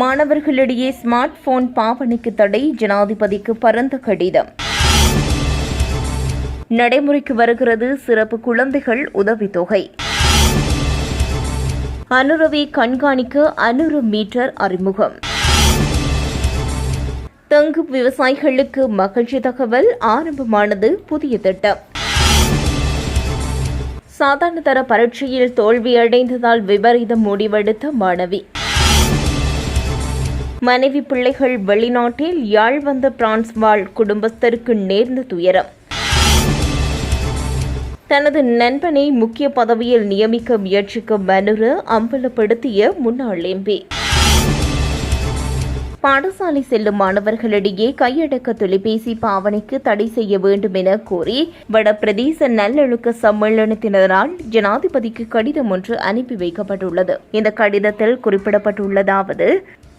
மாணவர்களிடையே smart phone பாவனைக்கு தடை ஜனாதிபதிக்கு பரந்த கடிதம். நடைமுறைக்கு வருகிறது சிறப்பு குழந்தைகள் உதவித்தொகை. அனுரவை கண்காணிக்க அனுறு மீட்டர் அறிமுகம். தங்கு விவசாயிகளுக்கு மகிழ்ச்சி தகவல் ஆரம்பமானது புதிய திட்டம். சாதாரண தர பரீட்சையில் தோல்வியடைந்ததால் விபரீதம் முடிவெடுத்த மாணவி. மனைவி பிள்ளைகள் வெளிநாட்டில் யாழ் வந்த பிரான்ஸ் வாழ் குடும்பஸ்தருக்கு நேர்ந்த துயரம். தனது நண்பனை முக்கிய பதவியில் நியமிக்க முயற்சிக்கும் மனுர அம்பலப்படுத்திய முன்னாள் எம்பி. பாடசாலை செல்லும் மாணவர்களிடையே கையடக்க தொலைபேசி பாவனைக்கு தடை செய்ய வேண்டும் என கோரி வடபிரதேச நல்லொழுக்க சம்மேளனத்தினரால் ஜனாதிபதிக்கு கடிதம் ஒன்று அனுப்பி வைக்கப்பட்டுள்ளது. இந்த கடிதத்தில் குறிப்பிடப்பட்டுள்ளதாவது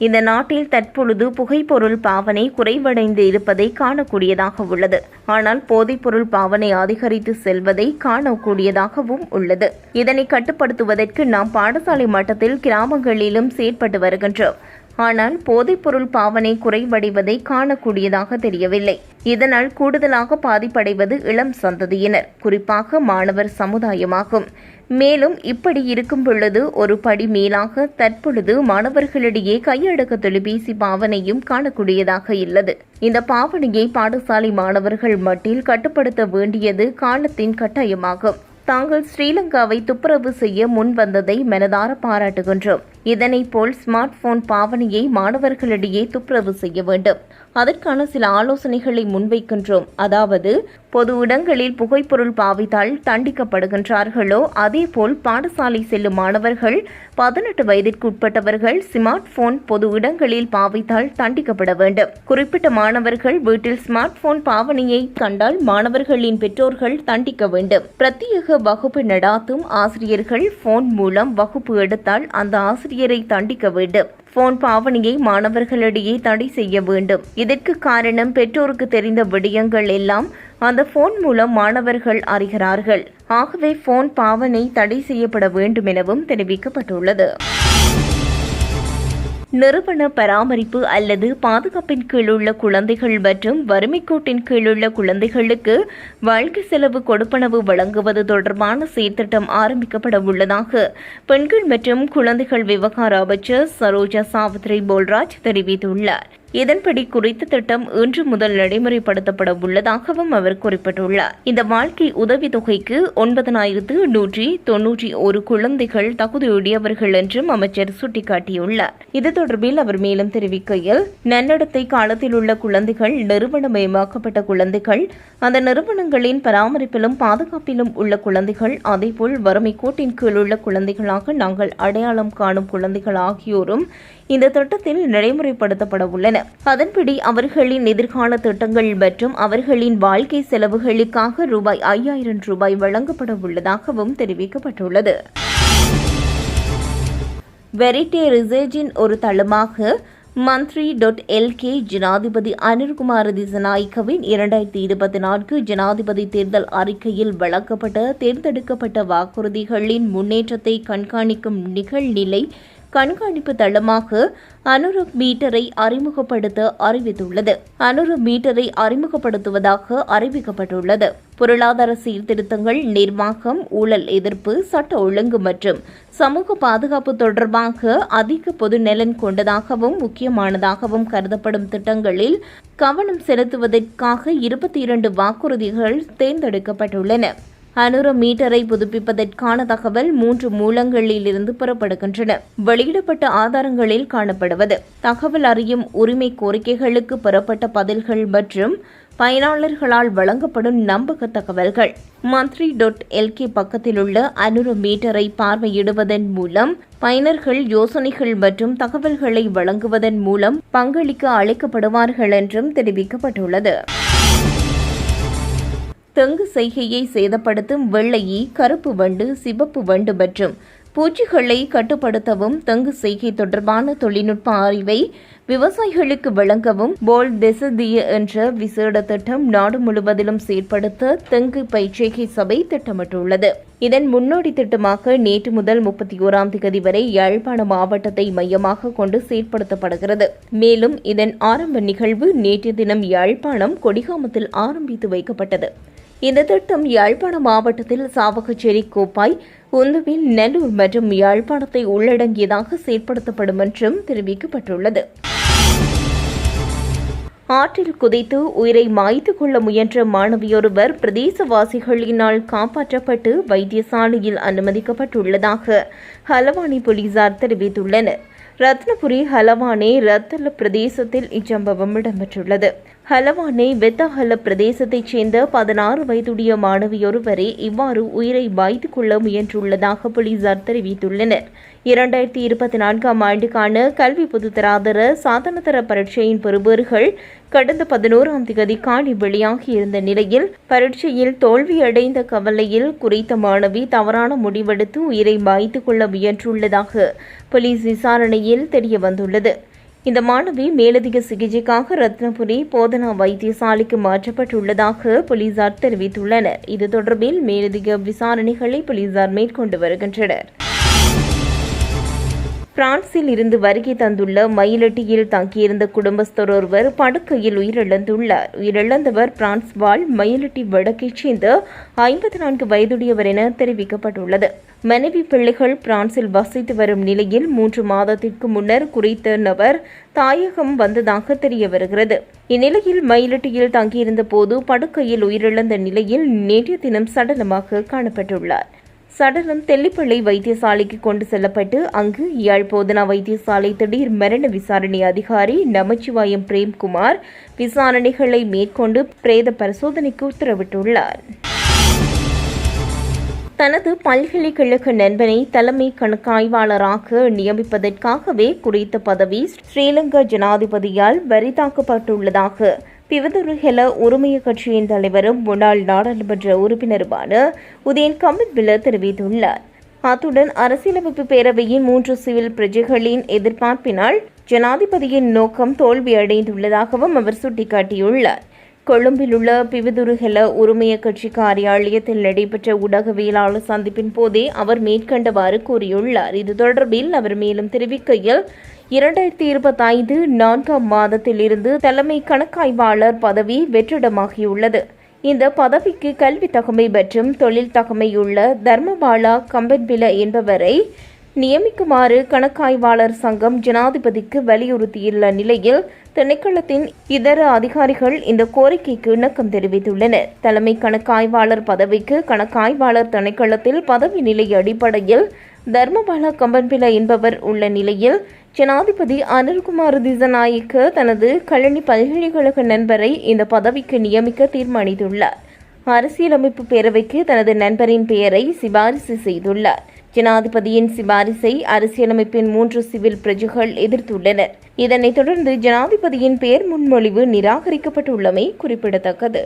இந்த நாட்டில் தற்பொழுது புகைப்பொருள் பாவனை குறைவடைந்து இருப்பதை காணக்கூடியதாக உள்ளது. ஆனால் போதைப்பொருள் பாவனை அதிகரித்து செல்வதை காணக்கூடியதாகவும் உள்ளது. இதனை கட்டுப்படுத்துவதற்கு நாம் பாடசாலை மட்டத்தில் கிராமங்களிலும் செயற்பட்டு வருகின்றோம். ஆனால் போதைப்பொருள் பாவனை குறைவடைவதை காணக்கூடியதாக தெரியவில்லை. இதனால் கூடுதலாக பாதிப்படைவது இளம் சந்ததியினர் குறிப்பாக மாணவர் சமுதாயமாகும். மேலும் இப்படி இருக்கும் பொழுது ஒரு படி மேலாக தற்பொழுது மாணவர்களிடையே கையடக்க தொலைபேசி பாவனையும் காணக்கூடியதாக இல்லது. இந்த பாவனையை பாடசாலை மாணவர்கள் மட்டில் கட்டுப்படுத்த வேண்டியது காலத்தின் கட்டாயமாகும். தாங்கள் ஸ்ரீலங்காவை துப்புரவு செய்ய முன் வந்ததை மனதார பாராட்டுகின்றோம். இதனை போல் ஸ்மார்ட் போன் பாவனையை மாணவர்களிடையே துப்புரவு செய்ய வேண்டும். அதற்கான சில ஆலோசனைகளை முன்வைக்கின்றோம். அதாவது பொது இடங்களில் புகைப்பொருள் பாவித்தால் தண்டிக்கப்படுகின்றார்களோ அதேபோல் பாடசாலை செல்லும் மாணவர்கள் பதினெட்டு வயதிற்குட்பட்டவர்கள் ஸ்மார்ட் போன் பொது இடங்களில் பாவித்தால் தண்டிக்கப்பட வேண்டும். குறிப்பிட்ட மாணவர்கள் வீட்டில் ஸ்மார்ட் போன் பாவனையை கண்டால் மாணவர்களின் பெற்றோர்கள் தண்டிக்க வேண்டும். பிரத்யேக வகுப்பு நடாத்தும் ஆசிரியர்கள் போன் மூலம் வகுப்பு எடுத்தால் அந்த ஆசிரியரை தண்டிக்க வேண்டும். போன் பாவனையை மாணவர்களிடையே தடை செய்ய வேண்டும். இதற்கு காரணம் பெற்றோருக்கு தெரிந்த விடயங்கள் எல்லாம் அந்த போன் மூலம் மாணவர்கள் அறிகிறார்கள். ஆகவே போன் பாவனை தடை செய்யப்பட வேண்டும் எனவும் தெரிவிக்கப்பட்டுள்ளது. நிறுவன பராமரிப்பு அல்லது பாதுகாப்பின் கீழ் உள்ள குழந்தைகள் மற்றும் வறுமைக்கோட்டின் கீழ் உள்ள குழந்தைகளுக்கு வாழ்க்கை செலவு கொடுப்பனவு வழங்குவது தொடர்பான சீர்திட்டம் ஆரம்பிக்கப்பட உள்ளதாக பெண்கள் மற்றும் குழந்தைகள் விவகார அமைச்சர் சரோஜா சாவித்ரி போல்ராஜ் தெரிவித்துள்ளார். இதன்படி குறித்த திட்டம் இன்று முதல் நடைமுறைப்படுத்தப்பட உள்ளதாகவும் அவர் குறிப்பிட்டுள்ளார். இந்த வாழ்க்கை உதவி தொகைக்கு ஒன்பதனாயிரத்து நூற்றி தொன்னூற்றி ஒரு குழந்தைகள் தகுதியுடையவர்கள் என்றும் அமைச்சர் சுட்டிக்காட்டியுள்ளார். இது தொடர்பில் அவர் மேலும் தெரிவிக்கையில் நன்னடத்தை காலத்தில் உள்ள குழந்தைகள் நிறுவனமயமாக்கப்பட்ட குழந்தைகள் அந்த நிறுவனங்களின் பராமரிப்பிலும் பாதுகாப்பிலும் உள்ள குழந்தைகள் அதேபோல் வறுமை கோட்டின் கீழ் உள்ள குழந்தைகளாக நாங்கள் அடையாளம் காணும் குழந்தைகள் ஆகியோரும் இந்த திட்டத்தில் நடைமுறைப்படுத்தப்பட உள்ளன அதன்படி அவர்களின் எதிர்கால திட்டங்கள் மற்றும் அவர்களின் வாழ்க்கை செலவுகளுக்காக ரூபாய் ஐயாயிரம் ரூபாய் வழங்கப்பட உள்ளதாகவும் தெரிவிக்கப்பட்டுள்ளது. வெரிட்டே ரிசர்ஜின் ஒரு தளமாக மந்த்ரி டாட் எல்கே ஜனாதிபதி அனில்குமார் திசநாயக்கவின் இரண்டாயிரத்தி இருபத்தி நான்கு ஜனாதிபதி தேர்தல் அறிக்கையில் வழங்கப்பட்ட தேர்ந்தெடுக்கப்பட்ட வாக்குறுதிகளின் முன்னேற்றத்தை கண்காணிக்கும் நிகழ்நிலை கண்காணிப்பு தளமாக அனுரப் மீட்டரை அறிமுகப்படுத்த அறிவித்துள்ளது. அனுரப் மீட்டரை அறிமுகப்படுத்துவதாக அறிவிக்கப்பட்டுள்ளது. பொருளாதார சீர்திருத்தங்கள் நிர்வாகம் ஊழல் எதிர்ப்பு சட்ட ஒழுங்கு மற்றும் சமூக பாதுகாப்பு தொடர்பாக அதிக பொது நலன் கொண்டதாகவும் முக்கியமானதாகவும் கருதப்படும் திட்டங்களில் கவனம் செலுத்துவதற்காக இருபத்தி இரண்டு வாக்குறுதிகள் தேர்ந்தெடுக்கப்பட்டுள்ளன. அனுர மீட்டரை புதுப்பிப்பதற்கான தகவல் மூன்று மூலங்களிலிருந்து பெறப்படுகின்றன. வெளியிடப்பட்ட ஆதாரங்களில் காணப்படுவது தகவல் அறியும் உரிமை கோரிக்கைகளுக்கு பெறப்பட்ட பதில்கள் மற்றும் பயனாளர்களால் வழங்கப்படும் நம்பக தகவல்கள். மந்த்ரி டாட் எல்கே பக்கத்தில் உள்ள அனுர மீட்டரை பார்வையிடுவதன் மூலம் பயனர்கள் யோசனைகள் மற்றும் தகவல்களை வழங்குவதன் மூலம் பங்களிக்க அழைக்கப்படுவார்கள் என்றும் தெரிவிக்கப்பட்டுள்ளது. தெங்கு செய்கையை சேதப்படுத்தும் வெள்ளையி கருப்பு வண்டு சிவப்பு வண்டு மற்றும் பூச்சிகளை கட்டுப்படுத்தவும் தங்கு செய்கை தொடர்பான தொழில்நுட்ப அறிவை விவசாயிகளுக்கு வழங்கவும் போல் தெசதிய என்ற விசேட திட்டம் நாடு முழுவதிலும் செயற்படுத்த தெங்கு பயிற்சிகை சபை திட்டமிட்டுள்ளது. இதன் முன்னோடி திட்டமாக நேற்று முதல் முப்பத்தி ஓராம் தேதி வரை யாழ்ப்பாண மாவட்டத்தை மையமாக கொண்டு செயற்படுத்தப்படுகிறது. மேலும் இதன் ஆரம்ப நிகழ்வு நேற்று தினம் யாழ்ப்பாணம் கொடிகாமத்தில் ஆரம்பித்து வைக்கப்பட்டது. இந்த திட்டம் யாழ்ப்பாண மாவட்டத்தில் சாவகச்சேரி கோப்பாய் உந்துவில் நெல்லூர் மற்றும் யாழ்ப்பாணத்தை உள்ளடங்கியதாக செயற்படுத்தப்படும் என்றும் தெரிவிக்கப்பட்டுள்ளது. ஆற்றில் குதித்து உயிரை மாய்த்து கொள்ள முயன்ற மாணவியொருவர் பிரதேசவாசிகளினால் காப்பாற்றப்பட்டு வைத்தியசாலையில் அனுமதிக்கப்பட்டுள்ளதாக ஹலவானி போலீசார் தெரிவித்துள்ளனர். ரத்னபுரி ஹலவானே ரத்தல பிரதேசத்தில் இச்சம்பவம் இடம்பெற்றுள்ளது. ஹலவானே வெத்தஹல பிரதேசத்தைச் சேர்ந்த பதினாறு வயதுடைய மாணவியொருவரே இவ்வாறு உயிரை மாய்த்து கொள்ள முயன்றுள்ளதாக போலீசார் தெரிவித்துள்ளனர். இரண்டாயிரத்தி இருபத்தி நான்காம் ஆண்டுக்கான கல்வி பொதுத்தராதர சாதனதர பரீட்சையின் பெறுபேறுகள் கடந்த பதினோராம் தேதி காணி வெளியாகியிருந்த நிலையில் பரீட்சையில் தோல்வியடைந்த கவலையில் குறித்த மாணவி தவறான முடிவெடுத்து உயிரை மாய்த்து கொள்ள முயன்றுள்ளதாக போலீஸ் விசாரணையில் தெரியவந்துள்ளது. இந்த மாணவி மேலதிக சிகிச்சைக்காக ரத்னபுரி போதனா வைத்தியசாலைக்கு மாற்றப்பட்டுள்ளதாக போலீசார் தெரிவித்துள்ளனர். இது தொடர்பில் மேலதிக விசாரணைகளை போலீசார் மேற்கொண்டு வருகின்றனர். பிரான்சில் இருந்து வருகை தந்துள்ள மயிலட்டியில் தங்கியிருந்த குடும்பஸ்தர் ஒருவர் படுக்கையில் உயிரிழந்துள்ளார். உயிரிழந்தவர் பிரான்ஸ் வாழ் மயிலட்டி வடக்கைச் சேர்ந்த ஐம்பத்தி நான்கு வயதுடையவர் என தெரிவிக்கப்பட்டுள்ளது. மனைவி பிள்ளைகள் பிரான்சில் வசித்து வரும் நிலையில் மூன்று மாதத்திற்கு முன்னர் குறித்த நபர் தாயகம் வந்ததாக தெரிய வருகிறது இந்நிலையில் மயிலட்டியில் தங்கியிருந்த போது படுக்கையில் உயிரிழந்த நிலையில் நேற்றைய தினம் சடலமாக காணப்பட்டுள்ளார். சடலம் தெல்லிப்பள்ளி வைத்தியசாலைக்கு கொண்டு செல்லப்பட்டு அங்கு இயாழ் போதனா வைத்தியசாலை திடீர் மரண விசாரணை அதிகாரி நமச்சிவாயம் பிரேம்குமார் விசாரணைகளை மேற்கொண்டு பிரேத பரிசோதனைக்கு உத்தரவிட்டுள்ளார். தனது பல்கலைக்கழக நண்பனை தலைமை கணக்காய்வாளராக நியமிப்பதற்காகவே குறித்த பதவி ஸ்ரீலங்கா ஜனாதிபதியால் வரிதாக்கப்பட்டுள்ளதாக பிவதுருகெல உரிமைய கட்சியின் தலைவரும் முன்னாள் நாடாளுமன்ற உறுப்பினருமான உதயன் கமத்பில தெரிவித்துள்ளார். அத்துடன் அரசியலமைப்பு பேரவையின் மூன்று சிவில் பிரஜைகளின் எதிர்பார்ப்பினால் ஜனாதிபதியின் நோக்கம் தோல்வியடைந்துள்ளதாகவும் அவர் சுட்டிக்காட்டியுள்ளார். கொழும்பில் உள்ள பிவிதுருகல உரிமைய கட்சி காரியாலயத்தில் நடைபெற்ற ஊடகவியலாளர் சந்திப்பின் போதே அவர் மேற்கண்டவாறு கூறியுள்ளார். இது தொடர்பில் அவர் மேலும் தெரிவிக்கையில் இரண்டாயிரத்தி இருபத்தி ஐந்து நான்காம் மாதத்திலிருந்து தலைமை கணக்காய்வாளர் பதவி வெற்றிடமாகியுள்ளது. இந்த பதவிக்கு கல்வி தகமை மற்றும் தொழில் தகமையுள்ள தர்மபாலா கம்பன்பில என்பவரை நியமிக்குமாறு கணக்காய்வாளர் சங்கம் ஜனாதிபதிக்கு வலியுறுத்தியுள்ள நிலையில் திணைக்களத்தின் இதர அதிகாரிகள் இந்த கோரிக்கைக்கு இணக்கம் தெரிவித்துள்ளனர். தலைமை கணக்காய்வாளர் பதவிக்கு கணக்காய்வாளர் திணைக்களத்தில் பதவி நிலை அடிப்படையில் தர்மபாலா கம்பன்பில என்பவர் உள்ள நிலையில் ஜனாதிபதி அனில்குமார் திசநாயக்க தனது கழனி பல்கலைக்கழக நண்பரை இந்த பதவிக்கு நியமிக்க தீர்மானித்துள்ளார். அரசியலமைப்பு பேரவைக்கு தனது நண்பரின் பெயரை சிபாரிசு செய்துள்ளார். ஜனாதிபதியின் சிபாரிசை அரசியலமைப்பின் மூன்று சிவில் பிரஜைகள் எதிர்த்துள்ளனர். இதனைத் தொடர்ந்து ஜனாதிபதியின் பெயர் முன்மொழிவு நிராகரிக்கப்பட்டுள்ளமை குறிப்பிடத்தக்கது.